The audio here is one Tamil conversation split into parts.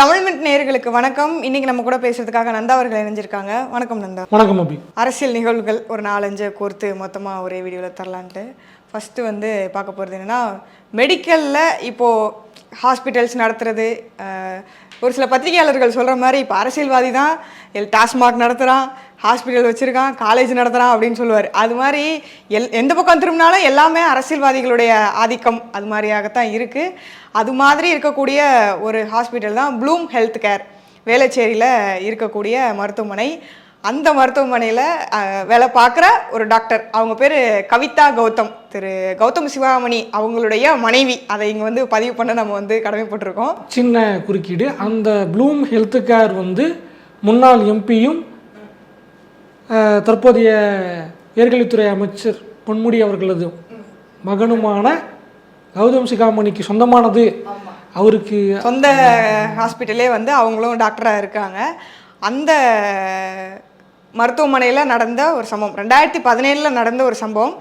தமிழ் மிட் நேயர்களுக்கு வணக்கம். இன்னைக்கு நம்ம கூட பேசுறதுக்காக நந்தா அவர்கள் இணைஞ்சிருக்காங்க. வணக்கம் நந்தா. வணக்கம் அபி. அரசியல் நிகழ்வுகள் ஒரு நாலஞ்சு கோர்த்து மொத்தமாக ஒரே வீடியோவில் தரலான்ட்டு. ஃபஸ்ட்டு வந்து பார்க்க போகிறது என்னென்னா மெடிக்கலில் இப்போது ஹாஸ்பிட்டல்ஸ் நடத்துறது ஒரு சில பத்திரிகையாளர்கள் சொல்கிற மாதிரி இப்போ அரசியல்வாதி தான் எல் டாஸ்மாக் நடத்துகிறான் ஹாஸ்பிட்டல் வச்சுருக்கான் காலேஜ் நடத்துகிறான் அப்படின்னு சொல்லுவார். அது மாதிரி எல் எந்த பக்கம் திரும்பினாலும் எல்லாமே அரசியல்வாதிகளுடைய ஆதிக்கம் அது மாதிரியாகத்தான் இருக்குது அது மாதிரி இருக்கக்கூடிய ஒரு ஹாஸ்பிட்டல் தான் ப்ளூம் ஹெல்த் கேர் வேளச்சேரியில் இருக்கக்கூடிய மருத்துவமனை. அந்த மருத்துவமனையில் வேலை பார்க்குற ஒரு டாக்டர் அவங்க பேர் கவிதா கௌதம். திரு கௌதம் சிவாமணி அவங்களுடைய மனைவி. அதை இங்கே வந்து பதிவு பண்ண நம்ம வந்து கடமைப்பட்டிருக்கோம். சின்ன குறுக்கீடு. அந்த ப்ளூம் ஹெல்த் கேர் வந்து முன்னாள் எம்பியும் தற்போதைய உயர்கல்வித்துறை அமைச்சர் பொன்முடி அவர்களது மகனுமான கௌதம் சிகாமணிக்கு சொந்தமானது. அவருக்கு சொந்த ஹாஸ்பிட்டலே வந்து அவங்களும் டாக்டராக இருக்காங்க. அந்த மருத்துவமனையில் நடந்த ஒரு சம்பவம். ரெண்டாயிரத்தி பதினேழில் நடந்த ஒரு சம்பவம்.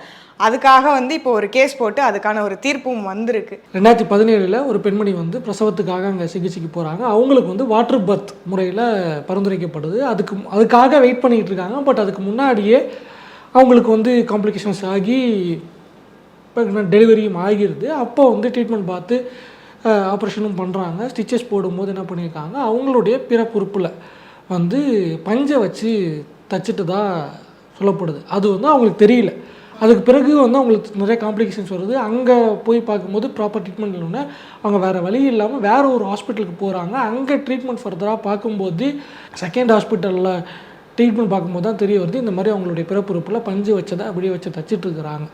அதுக்காக வந்து இப்போ ஒரு கேஸ் போட்டு அதுக்கான ஒரு தீர்ப்பும் வந்திருக்கு. ரெண்டாயிரத்தி பதினேழில் ஒரு பெண்மணி வந்து பிரசவத்துக்காக அங்கே சிகிச்சைக்கு போகிறாங்க அவங்களுக்கு வந்து வாட்டர் பர்த் முறையில் பரிந்துரைக்கப்படுது. அதுக்கு அதுக்காக வெயிட் பண்ணிகிட்டு இருக்காங்க. பட் அதுக்கு முன்னாடியே அவங்களுக்கு வந்து காம்ப்ளிகேஷன்ஸ் ஆகி டெலிவரியும் ஆகிருது. அப்போ வந்து ட்ரீட்மெண்ட் பார்த்து ஆப்ரேஷனும் பண்ணுறாங்க ஸ்டிச்சஸ் போடும்போது என்ன பண்ணியிருக்காங்க? அவங்களுடைய பிறப்புறுப்பில் வந்து பஞ்சை வச்சு தச்சுட்டு தான் சொல்லப்படுது. அது வந்து அவங்களுக்கு தெரியல. அதுக்கு பிறகு வந்து அவங்களுக்கு நிறைய காம்ப்ளிகேஷன்ஸ் வருது. அங்கே போய் பார்க்கும்போது ப்ராப்பர் ட்ரீட்மெண்ட் இல்லைன்னா அவங்க வேறு வழி இல்லாமல் வேறு ஒரு ஹாஸ்பிட்டலுக்கு போகிறாங்க அங்கே ட்ரீட்மெண்ட் ஃபர்தராக பார்க்கும்போது செகண்ட் ஹாஸ்பிட்டலில் ட்ரீட்மெண்ட் பார்க்கும்போது தான் தெரிய வருது. இந்த மாதிரி அவங்களுடைய பிறப்புறுப்பில் பஞ்சு வச்சதை அப்படியே வச்சு தச்சிட்டு இருக்கிறாங்க.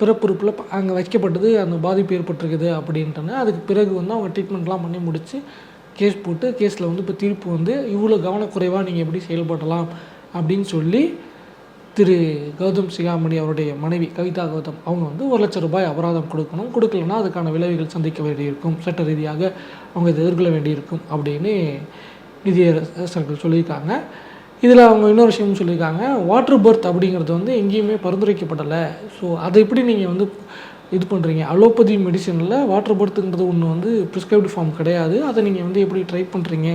பிறப்புறுப்பில் அங்கே வைக்கப்பட்டது அந்த பாதிப்பு ஏற்பட்டிருக்குது அப்படின்ட்டுன்னு அதுக்கு பிறகு வந்து அவங்க ட்ரீட்மெண்ட்லாம் பண்ணி முடித்து கேஸ் போட்டு கேஸில் வந்து இப்போ தீர்ப்பு வந்து இவ்வளோ கவனக்குறைவாக நீங்கள் எப்படி செயல்படலாம் அப்படின்னு சொல்லி திரு கௌதம் சிகாமணி அவருடைய மனைவி கவிதா கௌதம் அவங்க வந்து ஒரு லட்சம் ரூபாய் அபராதம் கொடுக்கணும். கொடுக்கலன்னா அதுக்கான விளைவுகள் சந்திக்க வேண்டியிருக்கும். சட்ட ரீதியாக அவங்க இதை எதிர்கொள்ள வேண்டியிருக்கும் அப்படின்னு நிதியரசர்கள் சொல்லியிருக்காங்க. இதில் அவங்க இன்னொரு விஷயமும் சொல்லியிருக்காங்க. வாட்டர் பர்த் அப்படிங்கிறது வந்து எங்கேயுமே பரிந்துரைக்கப்படலை. ஸோ அதை எப்படி நீங்கள் வந்து இது பண்ணுறீங்க அலோபதி மெடிசனில் வாட்டர் பர்த்துங்கிறது ஒன்று வந்து ப்ரிஸ்கிரைப்டு ஃபார்ம் கிடையாது. அதை நீங்கள் வந்து எப்படி ட்ரை பண்ணுறீங்க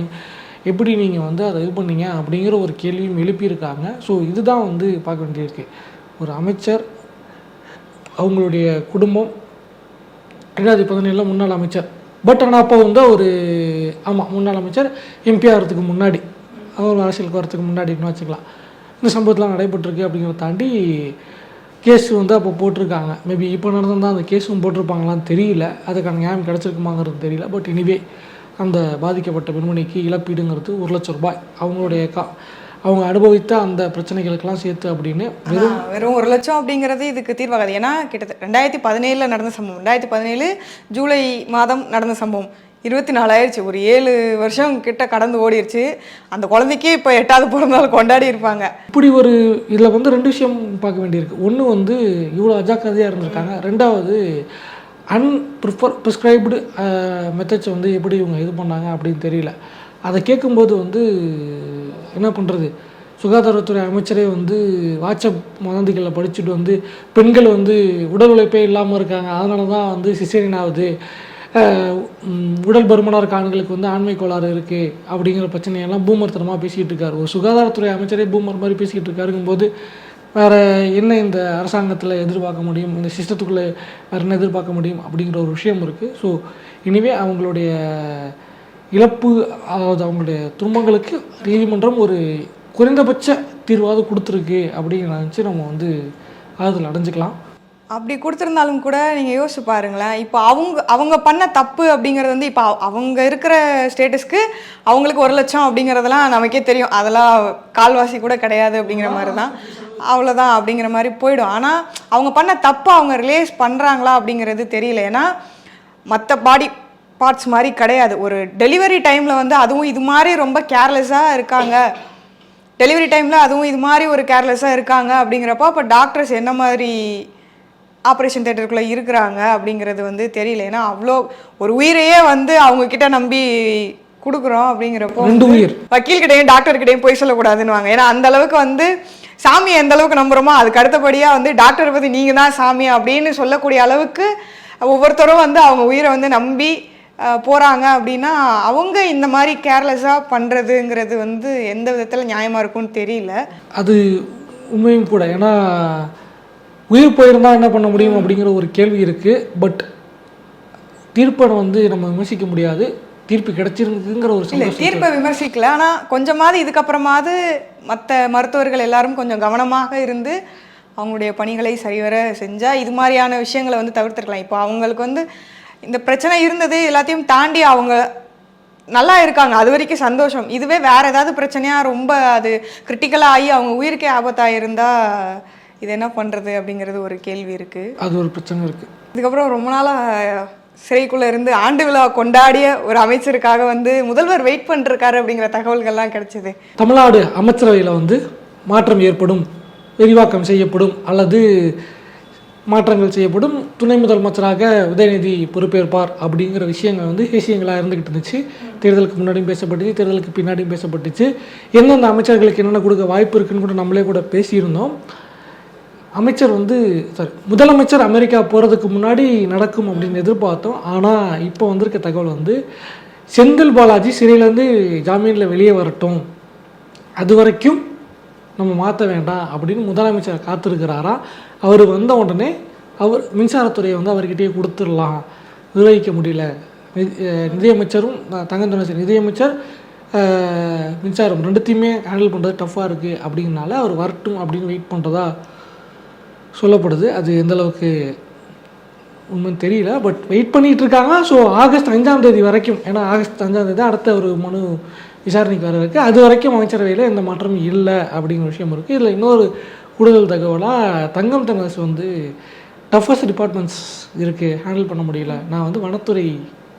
எப்படி நீங்கள் வந்து அதை இது பண்ணீங்க அப்படிங்கிற ஒரு கேள்வியும் எழுப்பியிருக்காங்க. ஸோ இதுதான் வந்து பார்க்க வேண்டியிருக்கு. ஒரு அமைச்சர் அவங்களுடைய குடும்பம் ரெண்டாயிரத்தி பதினேழில் முன்னாள் அமைச்சர். பட் ஆனால் அப்போ வந்து ஒரு ஆமாம் முன்னாள் அமைச்சர் எம்பி ஆகிறதுக்கு முன்னாடி அவர் அரசியலுக்கு வரதுக்கு முன்னாடின்னு வச்சுக்கலாம். இந்த சம்பவத்தெலாம் நடைபெற்றிருக்கு அப்படிங்கிறத தாண்டி கேஸ் வந்து அப்போ போட்டிருக்காங்க. மேபி இப்போ நடந்திருந்தால் அந்த கேஸும் போட்டிருப்பாங்களான்னு தெரியல. அதுக்கான நியாயம் கிடச்சிருக்குமாங்கிறது தெரியல. பட் எனிவே அந்த பாதிக்கப்பட்ட பெண்மணிக்கு இழப்பீடுங்கிறது ஒரு லட்சம் ரூபாய். அவங்களுடைய கா அவங்க அனுபவித்த அந்த பிரச்சனைகளுக்கெல்லாம் சேர்த்து அப்படின்னு ஆனா, வெறும் ஒரு லட்சம் அப்படிங்கிறது இதுக்கு தீர்வாகாது. ஏன்னா கிட்டத்தட்ட ரெண்டாயிரத்தி பதினேழில் நடந்த சம்பவம். ரெண்டாயிரத்தி பதினேழு ஜூலை மாதம் நடந்த சம்பவம். இருபத்தி நாலாயிருச்சு. ஒரு ஏழு வருஷம் கிட்ட கடந்து ஓடிருச்சு. அந்த குழந்தைக்கே இப்போ எட்டாவது பிறந்தநாள் கொண்டாடி இருப்பாங்க. இப்படி ஒரு இதில் வந்து ரெண்டு விஷயம் பார்க்க வேண்டியிருக்கு. ஒன்று வந்து இவ்வளோ அஜாக்கிரதையாக இருந்திருக்காங்க. ரெண்டாவது அன்ப்ரிஃபர் ப்ரிஸ்கிரைப்டு மெத்தட்ஸை வந்து எப்படி இவங்க இது பண்ணாங்க அப்படின்னு தெரியல. அதை கேட்கும்போது வந்து என்ன பண்ணுறது சுகாதாரத்துறை அமைச்சரே வந்து வாட்ஸ்அப் வதந்திகளை படிச்சுட்டு வந்து பெண்கள் வந்து உடல் உழைப்பே இல்லாமல் இருக்காங்க. அதனால தான் வந்து சிசேரியன் ஆகுது. உடல் பருமனாக இருக்க ஆண்களுக்கு வந்து ஆண்மை கோளாறு இருக்குது அப்படிங்கிற பிரச்சனையெல்லாம் பூமர்த்தனமாக பேசிகிட்டு இருக்காரு. ஒரு சுகாதாரத்துறை அமைச்சரே பூமர் மாதிரி பேசிக்கிட்டு இருக்காருங்கும்போது வேறு என்ன இந்த அரசாங்கத்தில் எதிர்பார்க்க முடியும்? இந்த சிஸ்டத்துக்குள்ளே வேறு என்ன எதிர்பார்க்க முடியும்? அப்படிங்கிற ஒரு விஷயம் இருக்குது ஸோ இனிவே அவங்களுடைய இழப்பு அதாவது அவங்களுடைய துன்பங்களுக்கு நீதிமன்றம் ஒரு குறைந்தபட்ச தீர்வாவது கொடுத்துருக்கு அப்படிங்கிற நினச்சி நம்ம வந்து ஆறுதல் அடைஞ்சிக்கலாம். அப்படி கொடுத்துருந்தாலும் கூட நீங்கள் யோசிச்சு பாருங்களேன். இப்போ அவங்க அவங்க பண்ண தப்பு அப்படிங்கிறது வந்து இப்போ அவங்க இருக்கிற ஸ்டேட்டஸ்க்கு அவங்களுக்கு ஒரு லட்சம் அப்படிங்கிறதெல்லாம் நமக்கே தெரியும். அதெல்லாம் கால்வாசி கூட கிடையாது அப்படிங்கிற மாதிரி தான் அவ்வளோதான் அப்படிங்கிற மாதிரி போயிடும். ஆனால் அவங்க பண்ண தப்பு அவங்க ரிலேஸ் பண்ணுறாங்களா அப்படிங்கிறது தெரியல. ஏன்னா மற்ற பாடி பார்ட்ஸ் மாதிரி கிடையாது. ஒரு டெலிவரி டைமில் வந்து அதுவும் இது மாதிரி ரொம்ப கேர்லெஸ்ஸாக இருக்காங்க. டெலிவரி டைமில் அதுவும் இது மாதிரி ஒரு கேர்லெஸ்ஸாக இருக்காங்க அப்படிங்கிறப்போ அப்போ டாக்டர்ஸ் என்ன மாதிரி ஆப்ரேஷன் தேட்டருக்குள்ளே இருக்கிறாங்க அப்படிங்கிறது வந்து தெரியல. ஏன்னா அவ்வளோ ஒரு உயிரையே வந்து அவங்க கிட்ட நம்பி கொடுக்குறோம் அப்படிங்கிறப்போ ரெண்டு உயிர். வக்கீல் கிட்டையும் டாக்டர் கிட்டையும் போய் சொல்லக்கூடாதுன்னு ஏன்னா அந்த அளவுக்கு வந்து சாமியை எந்த அளவுக்கு நம்புறோமோ அதுக்கு அடுத்தபடியாக வந்து டாக்டரை பற்றி நீங்கள் தான் சாமி அப்படின்னு சொல்லக்கூடிய அளவுக்கு ஒவ்வொருத்தரும் வந்து அவங்க உயிரை வந்து நம்பி போகிறாங்க போறாங்க அப்படின்னா அவங்க இந்த மாதிரி கேர்லெஸ்ஸாக பண்ணுறதுங்கிறது வந்து எந்த விதத்தில் நியாயமாக இருக்கும்னு தெரியல. அது உண்மையும் கூட. ஏன்னா உயிர் போயிருந்தா என்ன பண்ண முடியும் அப்படிங்கிற ஒரு கேள்வி இருக்குது பட் தீர்ப்பை வந்து நம்ம விமர்சிக்க முடியாது. தீர்ப்பு கிடைச்சிருக்குங்கிற ஒரு இல்லை தீர்ப்பை விமர்சிக்கல. ஆனால் கொஞ்சமாவது இதுக்கப்புறமாவது மற்ற மருத்துவர்கள் எல்லாரும் கொஞ்சம் கவனமாக இருந்து அவங்களுடைய பணிகளை சரிவர செஞ்சால் இது மாதிரியான விஷயங்களை வந்து தவிர்த்திருக்கலாம். இப்போ அவங்களுக்கு வந்து இந்த பிரச்சனை இருந்தது எல்லாத்தையும் தாண்டி அவங்க நல்லா இருக்காங்க. அது வரைக்கும் சந்தோஷம். இதுவே வேற ஏதாவது பிரச்சனையா ரொம்ப அது கிரிட்டிக்கலாக ஆகி அவங்க உயிருக்கே ஆபத்தாக இருந்தால் இது என்ன பண்ணுறது அப்படிங்கிறது ஒரு கேள்வி இருக்குது அது ஒரு பிரச்சனை இருக்குது இதுக்கப்புறம் ரொம்ப நாளாக சிறைக்குள்ளே இருந்து ஆண்டு விழா கொண்டாடிய ஒரு அமைச்சருக்காக வந்து முதல்வர் வெயிட் பண்ணிருக்காரு அப்படிங்கிற தகவல்கள்லாம் கிடைச்சிது. தமிழ்நாடு அமைச்சரவையில் வந்து மாற்றம் ஏற்படும் விரிவாக்கம் செய்யப்படும் அல்லது மாற்றங்கள் செய்யப்படும். துணை முதலமைச்சராக உதயநிதி பொறுப்பேற்பார் அப்படிங்கிற விஷயங்கள் வந்து விஷயங்களாக இருந்துக்கிட்டு இருந்துச்சு. தேர்தலுக்கு முன்னாடியும் பேசப்பட்டுச்சு தேர்தலுக்கு பின்னாடியும் பேசப்பட்டுச்சு. எந்தெந்த அமைச்சர்களுக்கு என்னென்ன கொடுக்க வாய்ப்பு இருக்குன்னு கூட நம்மளே கூட பேசியிருந்தோம். அமைச்சர் வந்து சாரி முதலமைச்சர் அமெரிக்கா போகிறதுக்கு முன்னாடி நடக்கும் அப்படின்னு எதிர்பார்த்தோம். ஆனால் இப்போ வந்திருக்க தகவல் வந்து செந்தில் பாலாஜி சிறையிலேருந்து ஜாமீனில் வெளியே வரட்டும். அது வரைக்கும் நம்ம மாற்ற வேண்டாம் அப்படின்னு முதலமைச்சர் காத்திருக்கிறாரா? அவர் வந்த உடனே அவர் மின்சாரத்துறையை வந்து அவர்கிட்டயே கொடுத்துடலாம். நிர்வகிக்க முடியல. நிதி- நிதியமைச்சரும் தங்கத்துறை நிதியமைச்சர் மின்சாரம் ரெண்டுத்தையுமே ஹேண்டில் பண்ணுறது டஃப்பாக இருக்குது அப்படிங்கனால அவர் வரட்டும் அப்படின்னு வெயிட் பண்ணுறதா சொல்லப்படுது. அது எந்தளவுக்கு உண்மைன்னு தெரியல. பட் வெயிட் பண்ணிகிட்டு இருக்காங்க ஸோ ஆகஸ்ட் அஞ்சாம் தேதி வரைக்கும் ஏன்னா ஆகஸ்ட் அஞ்சாம் தேதி அடுத்த ஒரு மனு விசாரணைக்கு வர இருக்குது அது வரைக்கும் அமைச்சரவையில் எந்த மாற்றமும் இல்லை அப்படிங்கிற விஷயம் இருக்குது இதில் இன்னொரு கூடுதல் தகவலாக தங்கம் தங்கஸ் வந்து டஃபஸ்ட் டிபார்ட்மெண்ட்ஸ் இருக்குது ஹேண்டில் பண்ண முடியல. நான் வந்து வனத்துறை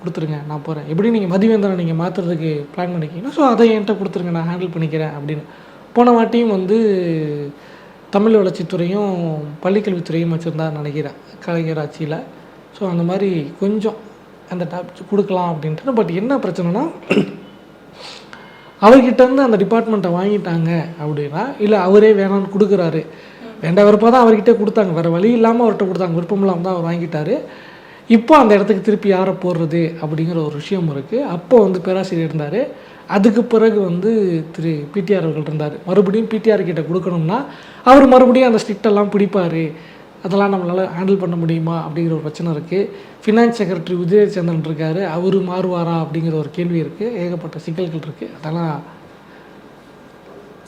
கொடுத்துருங்க. நான் போகிறேன் எப்படி நீங்கள் மதிவேந்தனை நீங்கள் மாற்றுறதுக்கு பிளான் பண்ணிக்கிங்கன்னா ஸோ அதை என்கிட்ட கொடுத்துருங்க. நான் ஹேண்டில் பண்ணிக்கிறேன் அப்படின்னு. போன வாட்டியும் வந்து தமிழ் வளர்ச்சித்துறையும் பள்ளிக்கல்வித்துறையும் வச்சுருந்தார் நினைக்கிறேன் கலைஞர் ஆட்சியில். ஸோ அந்த மாதிரி கொஞ்சம் அந்த டாப் கொடுக்கலாம் அப்படின்ட்டு பட் என்ன பிரச்சனைனா அவர்கிட்டருந்து அந்த டிபார்ட்மெண்ட்டை வாங்கிட்டாங்க அப்படின்னா இல்லை அவரே வேணாம்னு கொடுக்குறாரு. வேண்ட விருப்பம் தான் அவர்கிட்டே கொடுத்தாங்க. வேறு வழி இல்லாமல் அவர்கிட்ட கொடுத்தாங்க. விருப்பம் இல்லாமல் தான் அவர் வாங்கிட்டாரு. இப்போ அந்த இடத்துக்கு திருப்பி யாரை போடுறது அப்படிங்கிற ஒரு விஷயம் இருக்குது அப்போ வந்து பேராசிரியர் இருந்தார். அதுக்கு பிறகு வந்து திரு பிடிஆர் அவர்கள் இருந்தார். மறுபடியும் பிடிஆர் கிட்ட கொடுக்கணும்னா அவர் மறுபடியும் அந்த ஸ்ட்ரிக்டெல்லாம் பிடிப்பார். அதெல்லாம் நம்மளால் ஹேண்டில் பண்ண முடியுமா அப்படிங்கிற ஒரு பிரச்சனை இருக்குது ஃபினான்ஸ் செக்ரட்டரி உதயச்சந்திரன் இருக்கார். அவர் மாறுவாரா அப்படிங்கிற ஒரு கேள்வி இருக்குது ஏகப்பட்ட சிக்கல்கள் இருக்குது அதெல்லாம்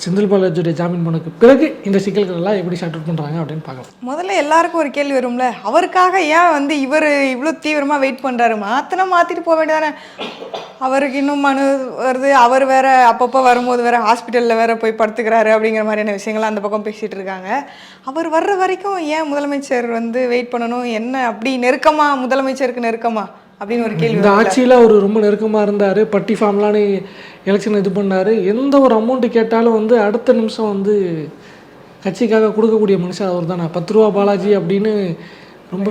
செந்தில் பாலாஜியுடைய ஜாமீன் மனுக்கு பிறகு இந்த சிக்கல்கள் எல்லாம் எப்படி ஷார்ட் அவுட் பண்ணுறாங்க அப்படின்னு பார்க்கலாம். முதல்ல எல்லாருக்கும் ஒரு கேள்வி வரும்ல? அவருக்காக ஏன் வந்து இவர் இவ்வளோ தீவிரமாக வெயிட் பண்ணுறாரு மாற்றினா மாற்றிட்டு போக வேண்டியதானே? அவருக்கு இன்னும் மனு வருது. அவர் வேற அப்பப்போ வரும்போது வேற ஹாஸ்பிட்டலில் வேற போய் படுத்துக்கிறாரு அப்படிங்கிற மாதிரியான விஷயங்கள்லாம் அந்த பக்கம் பேசிகிட்டு இருக்காங்க. அவர் வர்ற வரைக்கும் ஏன் முதலமைச்சர் வந்து வெயிட் பண்ணணும்? என்ன அப்படி நெருக்கமா? முதலமைச்சருக்கு நெருக்கமா? அப்படின்னு ஒரு கேள்வி இந்த ஆட்சியில் அவர் ரொம்ப நெருக்கமாக இருந்தார். பட்டி ஃபார்ம்லான்னு எலெக்ஷன் இது பண்ணார். எந்த ஒரு அமௌண்ட்டு கேட்டாலும் வந்து அடுத்த நிமிஷம் வந்து கட்சிக்காக கொடுக்கக்கூடிய மனுஷன் அவர் தானே. பத்து ரூபா பாலாஜி அப்படின்னு ரொம்ப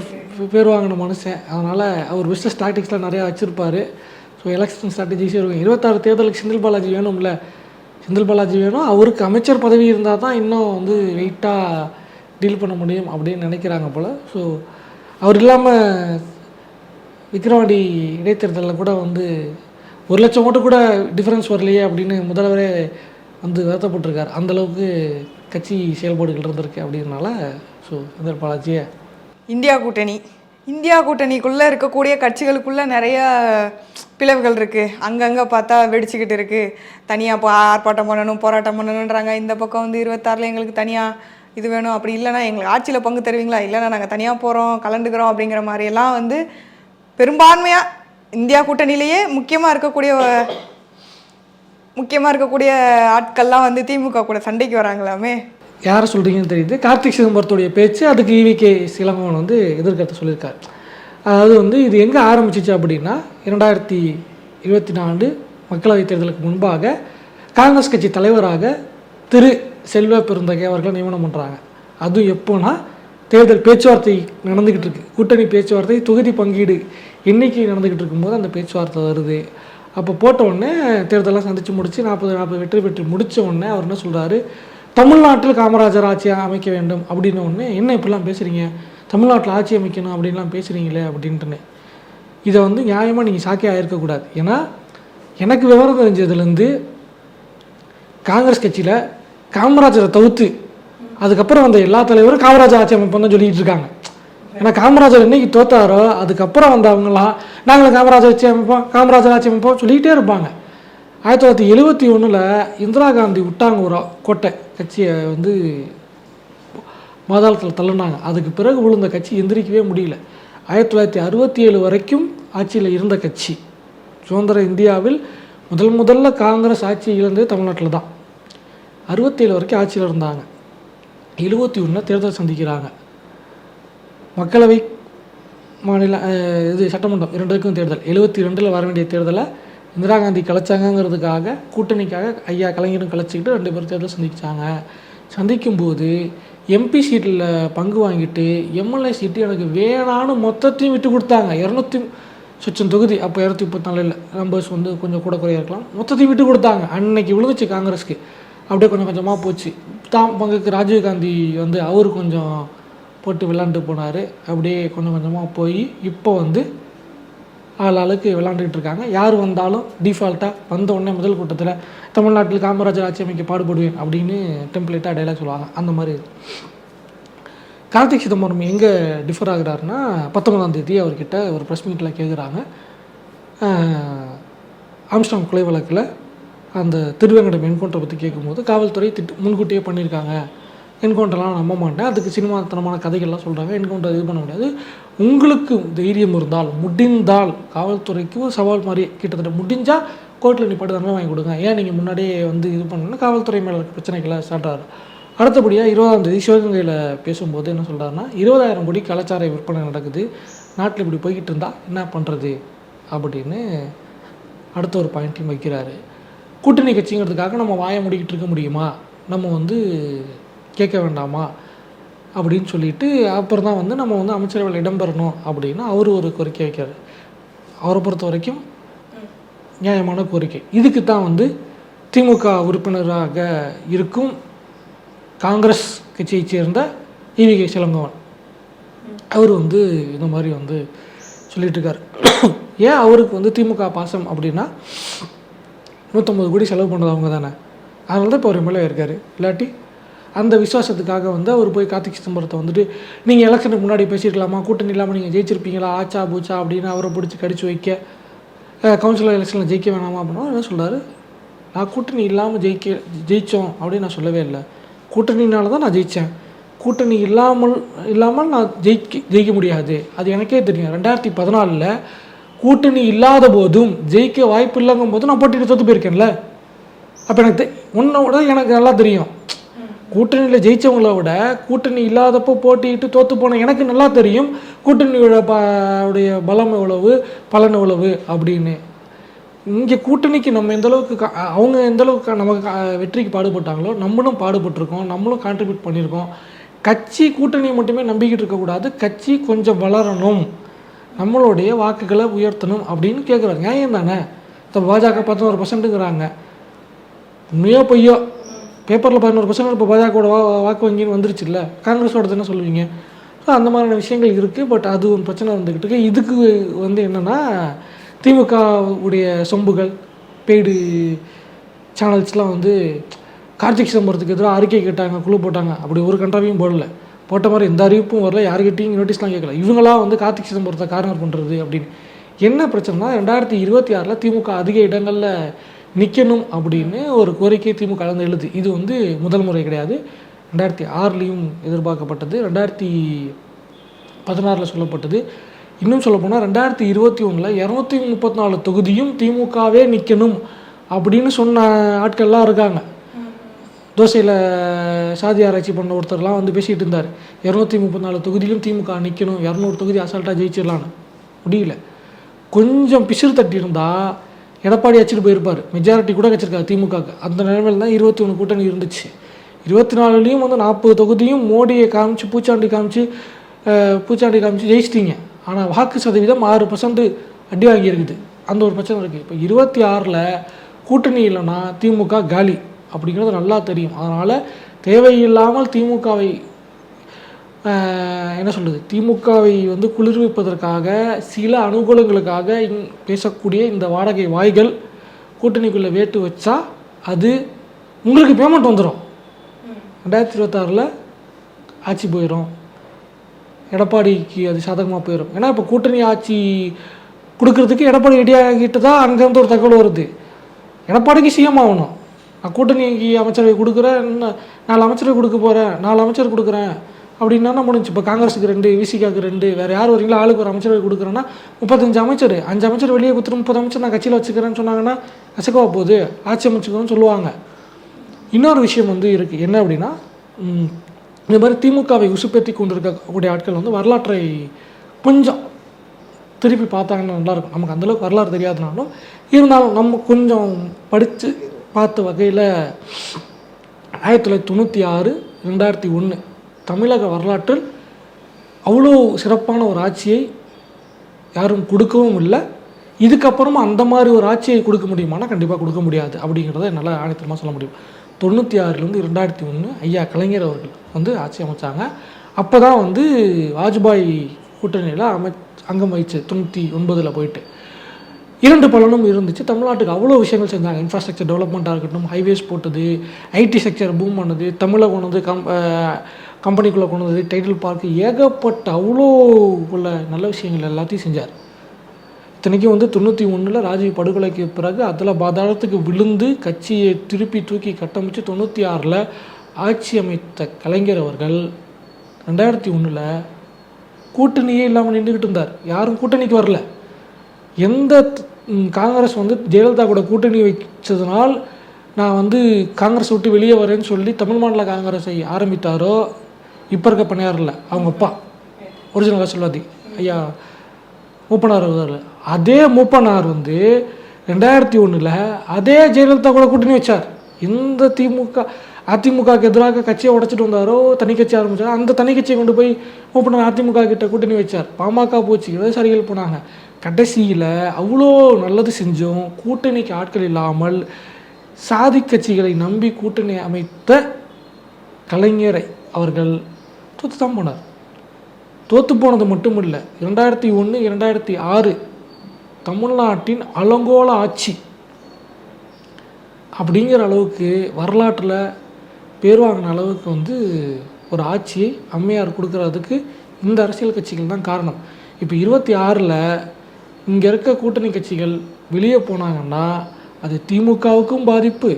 பேர் வாங்கின மனுஷன். அதனால் அவர் பிஸ்னஸ் டாக்டிக்ஸ்லாம் நிறையா வச்சுருப்பார். ஸோ எலெக்ஷன் ஸ்ட்ராட்டஜிஸும் இருக்கும் இருபத்தாறு தேர்தலுக்கு செந்தில் பாலாஜி வேணும்ல. செந்தில் பாலாஜி வேணும். அவருக்கு அமைச்சர் பதவி இருந்தால் தான் இன்னும் வந்து வெயிட்டாக டீல் பண்ண முடியும் அப்படின்னு நினைக்கிறாங்க போல். ஸோ அவர் இல்லாமல் விக்ரவாண்டி இடைத்தேர்தலில் கூட வந்து ஒரு லட்சம் ஓட்டு கூட டிஃப்ரென்ஸ் வரலையே அப்படின்னு முதல்வரே வந்து வருத்தப்பட்டிருக்கார். அந்தளவுக்கு கட்சி செயல்பாடுகள் இருந்திருக்கு அப்படின்றனால ஸோ இந்த பாலாஜியை இந்தியா கூட்டணி. இந்தியா கூட்டணிக்குள்ளே இருக்கக்கூடிய கட்சிகளுக்குள்ளே நிறையா பிளவுகள் இருக்குது அங்கங்கே பார்த்தா வெடிச்சுக்கிட்டு இருக்குது தனியாக இப்போ ஆர்ப்பாட்டம் பண்ணணும் போராட்டம் பண்ணணுன்றாங்க இந்த பக்கம் வந்து இருபத்தாறில் எங்களுக்கு தனியாக இது வேணும். அப்படி இல்லைன்னா எங்களுக்கு ஆட்சியில் பங்கு தருவீங்களா? இல்லைன்னா நாங்கள் தனியாக போகிறோம் கலந்துக்கிறோம் அப்படிங்கிற மாதிரியெல்லாம் வந்து பெரும்பான்மையாக இந்தியா கூட்டணியிலேயே முக்கியமாக இருக்கக்கூடிய முக்கியமாக இருக்கக்கூடிய ஆட்கள்லாம் வந்து திமுக கூட சண்டைக்கு வராங்களாமே? யாரை சொல்கிறீங்கன்னு தெரியுது. கார்த்திக் சிதம்பரத்துடைய பேச்சு அதுக்கு ஈவிகே சிலங்கவன் வந்து எதிர்கருத்து சொல்லியிருக்காரு. அதாவது வந்து இது எங்கே ஆரம்பிச்சிச்சு அப்படின்னா இரண்டாயிரத்தி இருபத்தி நாலு மக்களவைத் தேர்தலுக்கு முன்பாக காங்கிரஸ் கட்சி தலைவராக திரு செல்வ பெருந்தகை அவர்களை நியமனம் பண்ணுறாங்க அதுவும் எப்போனா தேர்தல் பேச்சுவார்த்தை நடந்துக்கிட்டு இருக்கு. கூட்டணி பேச்சுவார்த்தை தொகுதி பங்கீடு இன்றைக்கி நடந்துக்கிட்டு இருக்கும்போது அந்த பேச்சுவார்த்தை வருது. அப்போ போட்ட உடனே தேர்தலாம் சந்தித்து முடித்து நாற்பது நாற்பது வெற்றி பெற்று முடித்த உடனே அவர் என்ன சொல்கிறாரு தமிழ்நாட்டில் காமராஜர் ஆட்சி அமைக்க வேண்டும் அப்படின்ன உடனே என்ன இப்படிலாம் பேசுகிறீங்க தமிழ்நாட்டில் ஆட்சி அமைக்கணும் அப்படின்லாம் பேசுகிறீங்களே அப்படின்ட்டுன்னு இதை வந்து நியாயமாக நீங்கள் சாக்கியாக இருக்கக்கூடாது ஏன்னா எனக்கு விவரம் தெரிஞ்சதுலேருந்து காங்கிரஸ் கட்சியில் காமராஜரை தவிர்த்து அதுக்கப்புறம் வந்த எல்லா தலைவரும் காமராஜர் ஆட்சி அமைப்பு தான் சொல்லிகிட்டு இருக்காங்க. ஏன்னா காமராஜர் இன்னைக்கு தோத்தாரோ அதுக்கப்புறம் வந்தவங்களாம் நாங்களும் காமராஜர் ஆட்சி அமைப்போம் காமராஜர் ஆட்சி அமைப்போம் சொல்லிகிட்டே இருப்பாங்க. ஆயிரத்தி தொள்ளாயிரத்தி எழுபத்தி ஒன்றில் இந்திரா காந்தி விட்டாங்கூரோ கோட்டை கட்சியை வந்து மாதாளத்தில் தள்ளினாங்க. அதுக்கு பிறகு விழுந்த கட்சி எந்திரிக்கவே முடியல. ஆயிரத்தி தொள்ளாயிரத்தி அறுபத்தி ஏழு வரைக்கும் ஆட்சியில் இருந்த கட்சி. சுதந்திர இந்தியாவில் முதல் முதல்ல காங்கிரஸ் ஆட்சி இழந்தது தமிழ்நாட்டில் தான். அறுபத்தேழு வரைக்கும் ஆட்சியில் இருந்தாங்க. எழுபத்தி ஒன்றில் தேர்தல் சந்திக்கிறாங்க. மக்களவை மாநில இது சட்டமன்றம் இரண்டுக்கும் தேர்தல். எழுபத்தி ரெண்டில் வர வேண்டிய தேர்தலை இந்திரா காந்தி கலைச்சாங்கங்கிறதுக்காக கூட்டணிக்காக ஐயா கலைஞரும் கலைச்சிக்கிட்டு ரெண்டு பேரும் தேர்தல் சந்திச்சாங்க. சந்திக்கும்போது எம்பி சீட்டில் பங்கு வாங்கிட்டு எம்எல்ஏ சீட்டு எனக்கு வேணான்னு மொத்தத்தையும் விட்டு கொடுத்தாங்க. இரநூத்தி சொச்சம் தொகுதி அப்போ இரநூத்தி முப்பத்தி நம்பர்ஸ் வந்து கொஞ்சம் கூட குறைய இருக்கலாம். மொத்தத்தையும் விட்டு கொடுத்தாங்க. அன்னைக்கு விழுந்துச்சு காங்கிரஸ்க்கு. அப்படியே கொஞ்சம் கொஞ்சமாக போச்சு. தாம் பங்குக்கு ராஜீவ்காந்தி வந்து அவர் கொஞ்சம் போட்டு விளாண்டு போனார். அப்படியே கொஞ்சம் கொஞ்சமாக போய் இப்போ வந்து ஆள் ஆளுக்கு விளாண்டுக்கிட்டு இருக்காங்க. யார் வந்தாலும் டிஃபால்ட்டாக வந்த உடனே முதல் கூட்டத்தில் தமிழ்நாட்டில் காமராஜர் ஆட்சி அமைக்க பாடுபடுவேன் அப்படின்னு டெம்ப்ளேட்டாக டைலாக் சொல்லுவாங்க. அந்த மாதிரி. கார்த்திக் சிதம்பரம் எங்கே டிஃபர் ஆகிறாருன்னா பத்தொன்பதாம் தேதி அவர்கிட்ட ஒரு ப்ரெஸ் மீட்டில் கேட்குறாங்க ஆம்ஸ்டாங் கொலை வழக்கில் அந்த திருவேங்கடம் என்கவுண்டரை பற்றி கேட்கும்போது காவல்துறை திட்டு முன்கூட்டியே பண்ணியிருக்காங்க என்கவுண்டர்லாம் நம்ப மாட்டேன். அதுக்கு சினிமாத்தனமான கதைகள்லாம் சொல்கிறாங்க என்கவுண்டர் இது பண்ண முடியாது. உங்களுக்கு தைரியம் இருந்தால் முடிந்தால் காவல்துறைக்கு சவால் மாதிரி கிட்டத்தட்ட முடிஞ்சால் கோர்ட்டில் நீ படுதானே வாங்கி கொடுங்க. ஏன் நீங்கள் முன்னாடியே வந்து இது பண்ணணும்னா காவல்துறை மேலே பிரச்சனைகளை ஸ்டார்ட் ஆகுது அடுத்தபடியாக இருபதாம் தேதி சிவகங்கையில் பேசும்போது என்ன சொல்கிறாருன்னா இருபதாயிரம் கோடி கலாச்சார விற்பனை நடக்குது. நாட்டில் இப்படி போய்கிட்டு இருந்தால் என்ன பண்ணுறது அப்படின்னு அடுத்த ஒரு பாயிண்ட்டையும் வைக்கிறாரு. கூட்டணி கட்சிங்கிறதுக்காக நம்ம வாய முடிக்கிட்டு இருக்க முடியுமா? நம்ம வந்து கேட்க வேண்டாமா? அப்படின்னு சொல்லிட்டு அப்புறம் தான் வந்து நம்ம வந்து அமைச்சரவையில் இடம்பெறணும் அப்படின்னு அவர் ஒரு கோரிக்கை வைக்கிறார். அவரை பொறுத்த வரைக்கும் நியாயமான கோரிக்கை. இதுக்கு தான் வந்து திமுக உறுப்பினராக இருக்கும் காங்கிரஸ் கட்சியைச் சேர்ந்த ஈவிகே சிலங்கவன் அவர் வந்து இந்த மாதிரி வந்து சொல்லிட்டு இருக்கார் ஏன் அவருக்கு வந்து திமுக பாசம் அப்படின்னா நூற்றம்பது கோடி செலவு பண்ணது அவங்க தானே அதனால தான் இப்போ அவர் எம்எல்ஏ இருக்கார் இல்லாட்டி அந்த விசுவாசத்துக்காக வந்து அவர் போய் கார்த்திக் சிதம்பரத்தை வந்துட்டு நீங்கள் எலெக்ஷனுக்கு முன்னாடி பேசியிருக்கலாமா? கூட்டணி இல்லாமல் நீங்கள் ஜெயிச்சிருப்பீங்களா? ஆச்சா பூச்சா? அப்படின்னு அவரை பிடிச்சி கடிச்சு வைக்க கவுன்சிலர் எலெக்ஷனில் ஜெயிக்க வேணாமா? அப்படின்னா என்ன சொல்கிறாரு நான் கூட்டணி இல்லாமல் ஜெயிக்க ஜெயித்தோம் அப்படின்னு நான் சொல்லவே இல்லை. கூட்டணினால தான் நான் ஜெயித்தேன் கூட்டணி இல்லாமல் இல்லாமல் நான் ஜெயிக்க ஜெயிக்க முடியாது. அது எனக்கே தெரியும். ரெண்டாயிரத்தி பதினாலில் கூட்டணி இல்லாத போதும் ஜெயிக்க வாய்ப்பு இல்லைங்கும் போது நான் போட்டிட்டு தோற்று போயிருக்கேன்ல. அப்போ எனக்கு தெ- விட எனக்கு நல்லா தெரியும். கூட்டணியில் ஜெயிச்சவங்கள விட கூட்டணி இல்லாதப்போ போட்டிட்டு தோற்று போன எனக்கு நல்லா தெரியும். கூட்டணியோட ப உடைய பலம் எவ்வளவு பலன் எவ்வளவு அப்படின்னு. இங்கே கூட்டணிக்கு நம்ம எந்தளவுக்கு அவங்க எந்த அளவுக்கு நமக்கு வெற்றிக்கு பாடுபட்டாங்களோ நம்மளும் பாடுபட்டிருக்கோம். நம்மளும் கான்ட்ரிபியூட் பண்ணியிருக்கோம். கட்சி கூட்டணியை மட்டுமே நம்பிக்கிட்டு இருக்கக்கூடாது கட்சி கொஞ்சம் வளரணும். நம்மளுடைய வாக்குகளை உயர்த்தணும் அப்படின்னு கேட்குறாங்க நியாயம் தானே? இப்போ பாஜக பத்தொரு பர்சன்ட்டுங்கிறாங்க உண்மையோ பொய்யோ? பேப்பரில் பதினோரு பர்சன்ட் இப்போ பாஜகவோட வா வாக்கு வங்கின்னு வந்துருச்சுல்ல காங்கிரஸோட என்ன சொல்லுவீங்க? ஸோ அந்த மாதிரியான விஷயங்கள் இருக்குது பட் அது ஒரு பிரச்சனை வந்துக்கிட்டு இருக்கு. இதுக்கு வந்து என்னென்னா திமுக உடைய சொம்புகள் பெய்டு சேனல்ஸ்லாம் வந்து கார்த்திக் சிதம்பரத்துக்கு எதிராக அறிக்கை கேட்டாங்க குழு போட்டாங்க. அப்படி ஒரு கண்டாவையும் போடல. போட்ட மாதிரி எந்த அறிவிப்பும் வரல யாருக்கிட்டையும் நோட்டீஸ்லாம் கேட்கல இவங்களாம் வந்து கார்த்திக் சிதம்பரத்தை கார்னர் பண்ணுறது அப்படின்னு. என்ன பிரச்சனைனா ரெண்டாயிரத்தி இருபத்தி ஆறில் திமுக அதிக இடங்களில் நிற்கணும் அப்படின்னு ஒரு கோரிக்கை திமுக கலந்து எழுது. இது வந்து முதல் முறை கிடையாது. ரெண்டாயிரத்தி ஆறுலேயும் எதிர்பார்க்கப்பட்டது. ரெண்டாயிரத்தி பதினாறில் சொல்லப்பட்டது. இன்னும் சொல்லப்போனால் ரெண்டாயிரத்தி இருபத்தி ஒன்றில் இரநூத்தி முப்பத்தி நாலு தொகுதியும் திமுகவே நிற்கணும் அப்படின்னு சொன்ன ஆட்கள்லாம் இருக்காங்க. தோசையில் சாதி ஆராய்ச்சி பண்ண ஒருத்தர்லாம் வந்து பேசிகிட்டு இருந்தார். இரநூத்தி முப்பத்தி நாலு தொகுதியிலும் திமுக நிற்கணும் இரநூறு தொகுதி அசால்ட்டாக ஜெயிச்சிடலான்னு முடியல. கொஞ்சம் பிசிறு தட்டி இருந்தால் எடப்பாடி அச்சுட்டு போயிருப்பார். மெஜாரிட்டி கூட கிடச்சிருக்காரு திமுகவுக்கு. அந்த நிலைமையில் தான் இருபத்தி ஒன்று கூட்டணி இருந்துச்சு. இருபத்தி நாலுலேயும் வந்து நாற்பது தொகுதியும் மோடியை காமிச்சு பூச்சாண்டி காமிச்சு பூச்சாண்டி காமிச்சு ஜெயிச்சிட்டீங்க. ஆனால் வாக்கு சதவீதம் ஆறு பர்சன்ட் அடி வாங்கியிருக்குது. அந்த ஒரு பிரச்சனை இருக்குது இப்போ இருபத்தி ஆறில் கூட்டணி இல்லைன்னா திமுக காலி. அப்படிங்கிறது நல்லா தெரியும். அதனால் தேவையில்லாமல் திமுகவை என்ன சொல்கிறது திமுகவை வந்து குளிர்விப்பதற்காக சில அனுகூலங்களுக்காக இங் பேசக்கூடிய இந்த வாடகை வாய்கள் கூட்டணிக்குள்ளே வேட்டு வச்சா அது உங்களுக்கு பேமெண்ட் வந்துடும் ரெண்டாயிரத்தி இருபத்தாறில் ஆட்சி போயிடும் எடப்பாடிக்கு அது சாதகமாக போயிடும் ஏன்னா இப்போ கூட்டணி ஆட்சி கொடுக்கறதுக்கு எடப்பாடி ரெடி ஆகிட்டு தான் அங்கேருந்து ஒரு தகவல் வருது. எடப்பாடிக்கு சிஎம் ஆகணும். நான் கூட்டணிக்கு அமைச்சரவை கொடுக்குறேன் நாலு அமைச்சரவை கொடுக்க போகிறேன் நாலு அமைச்சர் கொடுக்குறேன். அப்படின்னா முடிஞ்சு இப்போ காங்கிரஸுக்கு ரெண்டு விசிகாவுக்கு ரெண்டு வேறு யார் வரீங்களோ ஆளுக்கு ஒரு அமைச்சரவை கொடுக்குறேன்னா முப்பத்தஞ்சு அமைச்சர் அஞ்சு அமைச்சர் வெளியே கொடுத்துட்டு முப்பது அமைச்சர் நான் கட்சியில் வச்சுக்கிறேன்னு சொன்னாங்கன்னா கசக்கவா போகுது? ஆட்சி அமைச்சுக்கணும்னு சொல்லுவாங்க. இன்னொரு விஷயம் வந்து இருக்குது என்ன அப்படின்னா இந்த மாதிரி திமுகவை உசுப்பேற்றி கொண்டிருக்கக்கூடிய ஆட்கள் வந்து வரலாற்றை கொஞ்சம் திருப்பி பார்த்தாங்கன்னா நல்லாயிருக்கும் நமக்கு அந்தளவுக்கு வரலாறு தெரியாதுனாலும் இருந்தாலும் நம்ம கொஞ்சம் படித்து பார்த்த வகையில் ஆயிரத்தி தொள்ளாயிரத்தி தொண்ணூற்றி ஆறு ரெண்டாயிரத்தி ஒன்று தமிழக வரலாற்றில் அவ்வளோ சிறப்பான ஒரு ஆட்சியை யாரும் கொடுக்கவும் இல்லை. இதுக்கப்புறமா அந்த மாதிரி ஒரு ஆட்சியை கொடுக்க முடியுமானா கண்டிப்பாக கொடுக்க முடியாது. அப்படிங்கிறத என்னால் ஆணித்தரமாக சொல்ல முடியும். தொண்ணூற்றி ஆறுலேருந்து ரெண்டாயிரத்தி ஒன்று ஐயா கலைஞர் அவர்கள் வந்து ஆட்சி அமைச்சாங்க. அப்போ தான் வந்து வாஜ்பாய் கூட்டணியில் அமை அங்கம் வகிச்சு தொண்ணூற்றி ஒன்பதில் போயிட்டு. இரண்டு பலனும் இருந்துச்சு. தமிழ்நாட்டுக்கு அவ்வளோ விஷயங்கள் செஞ்சாங்க. இன்ஃப்ராஸ்ட்ரக்சர் டெவலப்மெண்ட்டாக இருக்கட்டும் ஹைவேஸ் போட்டது ஐடி செக்டர் பூம் பண்ணது தமிழகம் வந்து கம் கம்பெனிக்குள்ளே கொண்டு வந்தது டைட்டில் பார்க்கு ஏகப்பட்ட அவ்வளோ உள்ள நல்ல விஷயங்கள் எல்லாத்தையும் செஞ்சார். இத்தனைக்கும் வந்து தொண்ணூற்றி ஒன்றில் ராஜீவ் படுகொலைக்கு பிறகு அதில் பாதாளத்துக்கு விழுந்து கட்சியை திருப்பி தூக்கி கட்டமைச்சு தொண்ணூற்றி ஆறில் ஆட்சி அமைத்த கலைஞர் அவர்கள் ரெண்டாயிரத்தி ஒன்றில் கூட்டணியே இல்லாமல் நின்றுக்கிட்டு இருந்தார். யாரும் கூட்டணிக்கு வரல. எந்த காங்கிரஸ் வந்து ஜெயலலிதா கூட கூட்டணி வச்சதுனால் நான் வந்து காங்கிரஸ் விட்டு வெளியே வரேன்னு சொல்லி தமிழ் மாநில காங்கிரஸை ஆரம்பித்தாரோ இப்போ இருக்க பணியார் இல்லை. அவங்க அப்பா. ஒரிஜினல் அரசியல்வாதி ஐயா மூப்பனார் அதே மூப்பனார் வந்து ரெண்டாயிரத்தி ஒன்றில் அதே ஜெயலலிதா கூட கூட்டணி வச்சார். இந்த திமுக அதிமுகவுக்கு எதிராக கட்சியை உடச்சிட்டு வந்தாரோ தனி கட்சி ஆரம்பித்தார் அந்த தனி கட்சியை கொண்டு போய் மூப்பனார் அதிமுக கிட்ட கூட்டணி வச்சார். பாமக போச்சு இடதுசாரிகள் போனாங்க. கடைசியில் அவ்வளோ நல்லது செஞ்சோம். கூட்டணிக்கு ஆட்கள் இல்லாமல் சாதி கட்சிகளை நம்பி கூட்டணி அமைத்த கலைஞரை அவர்கள் தோற்று தான் போனார். தோற்று போனது மட்டும் இல்லை இரண்டாயிரத்தி ஒன்று இரண்டாயிரத்தி ஆறு தமிழ்நாட்டின் அலங்கோல ஆட்சி அப்படிங்கிற அளவுக்கு வரலாற்றில் பேர் வாங்கின அளவுக்கு வந்து ஒரு ஆட்சியை அம்மையார் கொடுக்கறதுக்கு இந்த அரசியல் கட்சிகள் தான் காரணம். இப்போ இருபத்தி ஆறில் இங்கே இருக்க கூட்டணி கட்சிகள் வெளியே போனாங்கன்னா அது திமுகவுக்கும் பாதிப்பு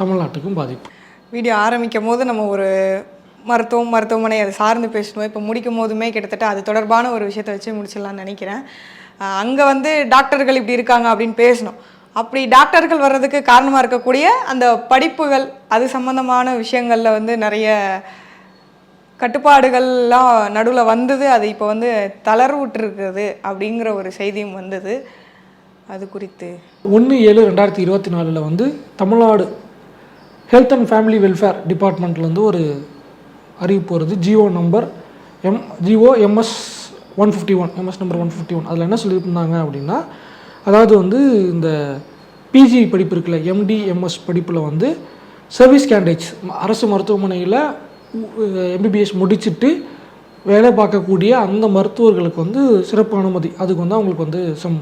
தமிழ்நாட்டுக்கும் பாதிப்பு. வீடியோ ஆரம்பிக்கும் போது நம்ம ஒரு மருத்துவம் மருத்துவமனை அதை சார்ந்து பேசணும் இப்போ முடிக்கும் போதுமே கிட்டத்தட்ட அது தொடர்பான ஒரு விஷயத்தை வச்சு முடிச்சிடலாம்னு நினைக்கிறேன். அங்கே வந்து டாக்டர்கள் இப்படி இருக்காங்க அப்படின்னு பேசணும். அப்படி டாக்டர்கள் வர்றதுக்கு காரணமாக இருக்கக்கூடிய அந்த படிப்புகள் அது சம்மந்தமான விஷயங்களில் வந்து நிறைய கட்டுப்பாடுகள்லாம் நடுவில் வந்தது. அது இப்போ வந்து தளர்வுற்றிருக்குது அப்படிங்கிற ஒரு செய்தியும் வந்தது. அது குறித்து. ஒன்று ஏழு ரெண்டாயிரத்தி இருபத்தி நாலில் வந்து Tamil Nadu health and family welfare டிபார்ட்மெண்ட்லேருந்து ஒரு அறிவிப்பு வருது. GO number M GO MS one fifty one MS number one fifty one அதில் என்ன சொல்லியிருந்தாங்க அப்படின்னா அதாவது வந்து இந்த பிஜி படிப்பு இருக்குல்ல எம்டி எம்எஸ் படிப்பில் வந்து சர்வீஸ் கேண்டேஜ் அரசு மருத்துவமனையில் எம்பிபிஎஸ் முடிச்சுட்டு வேலை பார்க்கக்கூடிய அந்த மருத்துவர்களுக்கு வந்து சிறப்பு அனுமதி. அதுக்கு வந்து அவங்களுக்கு வந்து சம்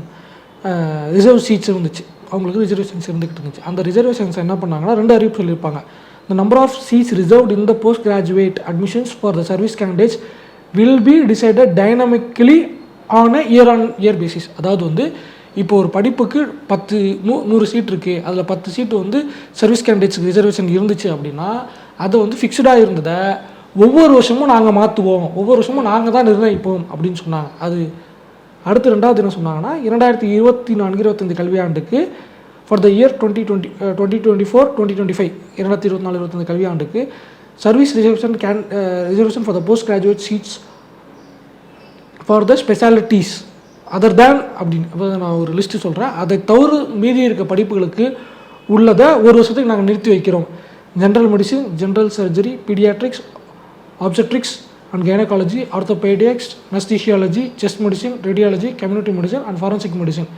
ரிசர்வ் சீட்ஸ் இருந்துச்சு. அவங்களுக்கு ரிசர்வேஷன்ஸ் இருந்துக்கிட்டு இருந்துச்சு. அந்த ரிசர்வேஷன்ஸ் என்ன பண்ணாங்கன்னா ரெண்டு அறிவிப்பு சொல்லியிருப்பாங்க. The number of seats reserved in the postgraduate admissions for the service candidates will be decided dynamically on a year on year basis. அதாவது வந்து இப்போ ஒரு படிப்புக்கு பத்து நூ நூறு சீட் இருக்குது அதில் பத்து சீட்டு வந்து சர்வீஸ் கேண்டிடேட்ஸ்க்கு ரிசர்வேஷன் இருந்துச்சு அப்படின்னா அது வந்து ஃபிக்ஸ்டாக இருந்ததை ஒவ்வொரு வருஷமும் நாங்கள் மாற்றுவோம் ஒவ்வொரு வருஷமும் நாங்கள் தான் நிர்ணயிப்போம் அப்படின்னு சொன்னாங்க. அது அடுத்து ரெண்டாவது என்ன சொன்னாங்கன்னா இரண்டாயிரத்தி இருபத்தி நான்கு இருபத்தஞ்சு கல்வியாண்டுக்கு for the year twenty twenty twenty twenty four twenty twenty five இரண்டாயிரத்தி இருபத்தி நாலு இருபத்தஞ்சு கல்வியாண்டுக்கு service reservation can reservation for the post graduate seats for the specialities other than அப்படின்னு அப்ப நான் ஒரு லிஸ்ட்டு சொல்கிறேன் அதை தவிர மீதி இருக்க படிப்புகளுக்கு உள்ளதை ஒரு வருஷத்துக்கு நாங்கள் நிறுத்தி வைக்கிறோம். General medicine general surgery paediatrics obstetrics and gynaecology orthopaedics anaesthesiology chest medicine radiology community medicine and forensic medicine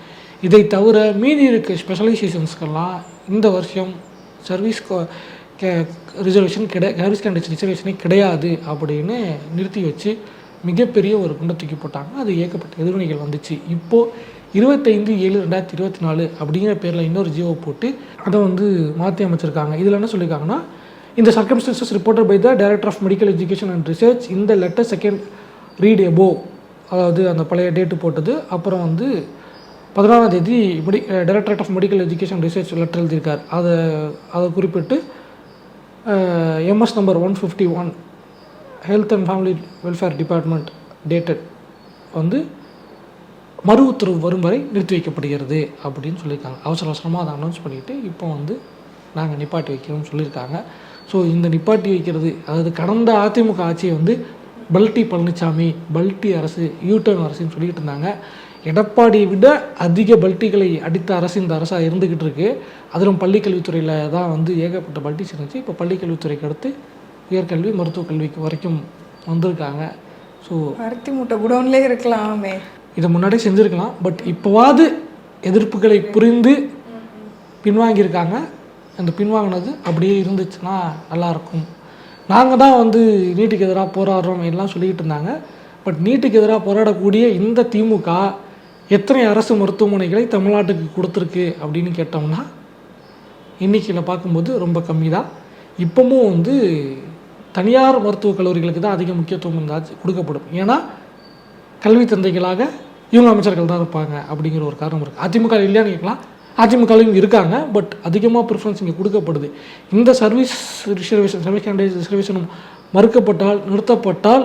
இதை தவிர மீதி இருக்க ஸ்பெஷலைசேஷன்ஸ்க்கெல்லாம் இந்த வருஷம் சர்வீஸ் ரிசர்வேஷன் கிடை சர்வீஸ் கேண்டிடேட்ஸ் ரிசர்வேஷனே கிடையாது அப்படின்னு நிறுத்தி வச்சு மிகப்பெரிய ஒரு குண்டை தூக்கி போட்டாங்க. அது ஏகப்பட்ட எதிர்வினைகள் வந்துச்சு. இப்போது இருபத்தைந்து ஏழு ரெண்டாயிரத்தி இருபத்தி நாலு அப்படிங்கிற பேரில் இன்னொரு ஜியோ போட்டு அதை வந்து மாற்றி அமைச்சிருக்காங்க. இதில் என்ன சொல்லியிருக்காங்கன்னா இந்த circumstances reported by the director of medical education and research இந்த லெட்டர் செகண்ட் ரீட் எபோ அதாவது அந்த பழைய டேட்டு போட்டது. அப்புறம் வந்து பதினாறாம் தேதி மெடி directorate of medical education research letter எழுதியிருக்கார். அதை அதை குறிப்பிட்டு MS number one fifty one health and family welfare department dated வந்து மறு உத்தரவு வரும் வரை நிறுத்தி வைக்கப்படுகிறது அப்படின்னு சொல்லியிருக்காங்க. அவசர அவசரமாக அதை அனௌன்ஸ் பண்ணிவிட்டு இப்போ வந்து நாங்கள் நிப்பாட்டி வைக்கிறோம்னு சொல்லியிருக்காங்க. ஸோ இந்த நிப்பாட்டி வைக்கிறது அதாவது கடந்த அதிமுக ஆட்சியை வந்து பல்டி பழனிசாமி பல்டி அரசு யூட்டர்ன் அரசுன்னு சொல்லிக்கிட்டு இருந்தாங்க. எடப்பாடியை விட அதிக பல்ட்டிகளை அடித்த அரசு இந்த அரசாக இருந்துக்கிட்டு இருக்கு. அதிலும் பள்ளிக்கல்வித்துறையில் தான் வந்து ஏகப்பட்ட பல்ட்டிஸ் இருந்துச்சு. இப்போ பள்ளிக்கல்வித்துறைக்கு அடுத்து உயர்கல்வி மருத்துவக் கல்விக்கு வரைக்கும் வந்திருக்காங்க. ஸோ அரிசி மூட்டை குடோன்லேயே இருக்கலாமே. இதை முன்னாடியே செஞ்சுருக்கலாம். பட் இப்போவாது எதிர்ப்புகளை புரிந்து பின்வாங்கியிருக்காங்க. அந்த பின்வாங்கினது அப்படியே இருந்துச்சுன்னா நல்லாயிருக்கும் நாங்கள் தான் வந்து நீட்டுக்கு எதிராக போராடுறோம் எல்லாம் சொல்லிக்கிட்டு இருந்தாங்க. பட் நீட்டுக்கு எதிராக போராடக்கூடிய இந்த திமுக எத்தனை அரசு மருத்துவமனைகளை தமிழ்நாட்டுக்கு கொடுத்துருக்கு அப்படின்னு கேட்டோம்னா எண்ணிக்கையில் பார்க்கும்போது ரொம்ப கம்மி தான் இப்போவும் வந்து தனியார் மருத்துவக் கல்லூரிகளுக்கு தான் அதிக முக்கியத்துவம் இருந்தாச்சு கொடுக்கப்படும். ஏன்னா கல்வி தந்தைகளாக இவங்க அமைச்சர்கள் தான் இருப்பாங்க அப்படிங்கிற ஒரு காரணம் இருக்குது அதிமுக இல்லையான்னு கேட்கலாம். அதிமுகலையும் இருக்காங்க பட் அதிகமாக ப்ரிஃபரன்ஸ் இங்கே கொடுக்கப்படுது. இந்த சர்வீஸ் ரிசர்வேஷன் சர்வீஸ் கேண்டிடேட் ரிசர்வேஷனும் மறுக்கப்பட்டால் நிறுத்தப்பட்டால்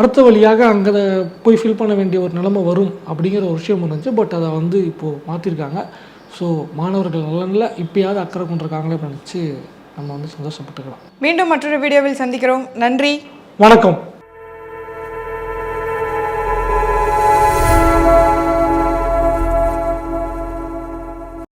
அடுத்த வழியாக அங்கே போய் ஃபில் பண்ண வேண்டிய ஒரு நிலைமை வரும் அப்படிங்கிற ஒரு விஷயம் இருந்துச்சு. பட் அதை வந்து இப்போது மாற்றிருக்காங்க ஸோ மாணவர்கள் நலனில் இப்பயாவது அக்கறை கொண்டிருக்காங்களே நினச்சி நம்ம வந்து சந்தோஷப்பட்டுக்கலாம். மீண்டும் மற்றொரு வீடியோவில் சந்திக்கிறோம். நன்றி. வணக்கம்.